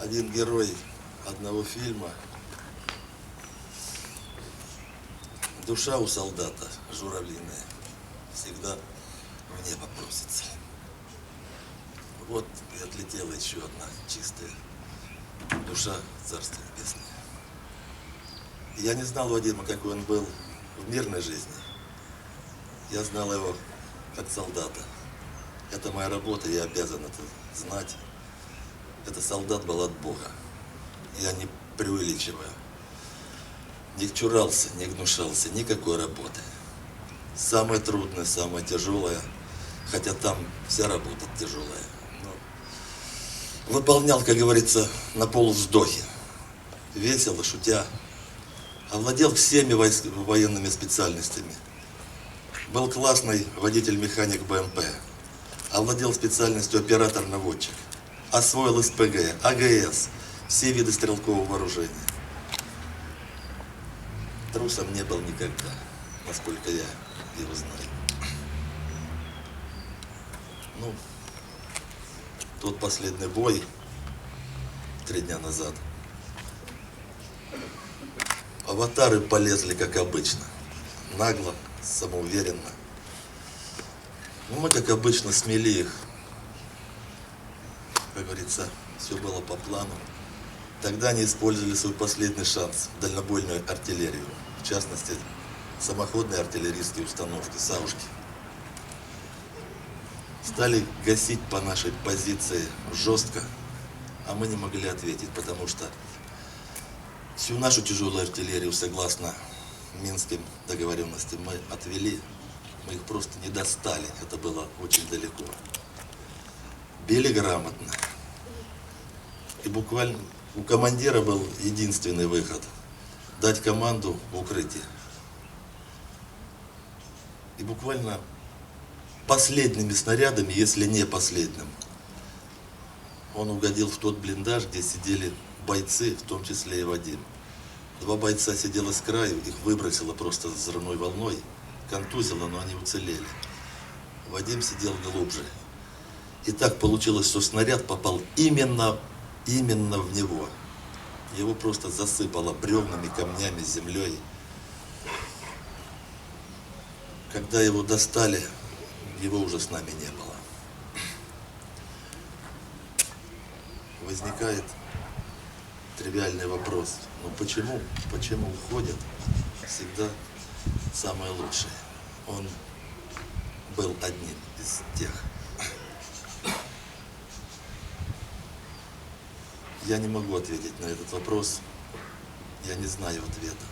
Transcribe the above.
один герой одного фильма. Душа у солдата журавлиная всегда в небо просится. Вот и отлетела еще одна чистая душа Царства Небесное. Я не знал Вадима, какой он был в мирной жизни. Я знал его как солдата. Это моя работа, я обязан это знать. Это солдат был от Бога. Я не преувеличиваю. Не чурался, не гнушался никакой работы. Самое трудное, самое тяжелое, хотя там вся работа тяжелая. но выполнял, как говорится, на полувздохе. Весело, шутя. Овладел всеми войск- военными специальностями. Был классный водитель-механик БМП. Овладел специальностью оператор-наводчик. Освоил СПГ, АГС, все виды стрелкового вооружения. Трусом не был никогда, насколько я его знаю. Ну, тот последний бой три дня назад. Аватары полезли, как обычно. Нагло, самоуверенно. Ну, мы, как обычно, смели их. Как говорится, все было по плану. Тогда они использовали свой последний шанс – дальнобойную артиллерию. В частности, самоходные артиллерийские установки, саушки. Стали гасить по нашей позиции жестко, а мы не могли ответить, потому что всю нашу тяжелую артиллерию, согласно Минским договоренностям, мы отвели, мы их просто не достали, это было очень далеко. Били грамотно. Буквально у командира был единственный выход – дать команду в укрытие. И буквально последними снарядами, если не последним, он угодил в тот блиндаж, где сидели бойцы, в том числе и Вадим. Два бойца сидело с краю, их выбросило просто взрывной волной, контузило, но они уцелели. Вадим сидел глубже. И так получилось, что снаряд попал именно, именно в него. Его просто засыпало бревнами, камнями, землей. Когда его достали, его уже с нами не было. Возникает тривиальный вопрос. Ну почему, почему уходят всегда самое лучшее? Он был одним из тех. Я не могу ответить на этот вопрос. Я не знаю ответа.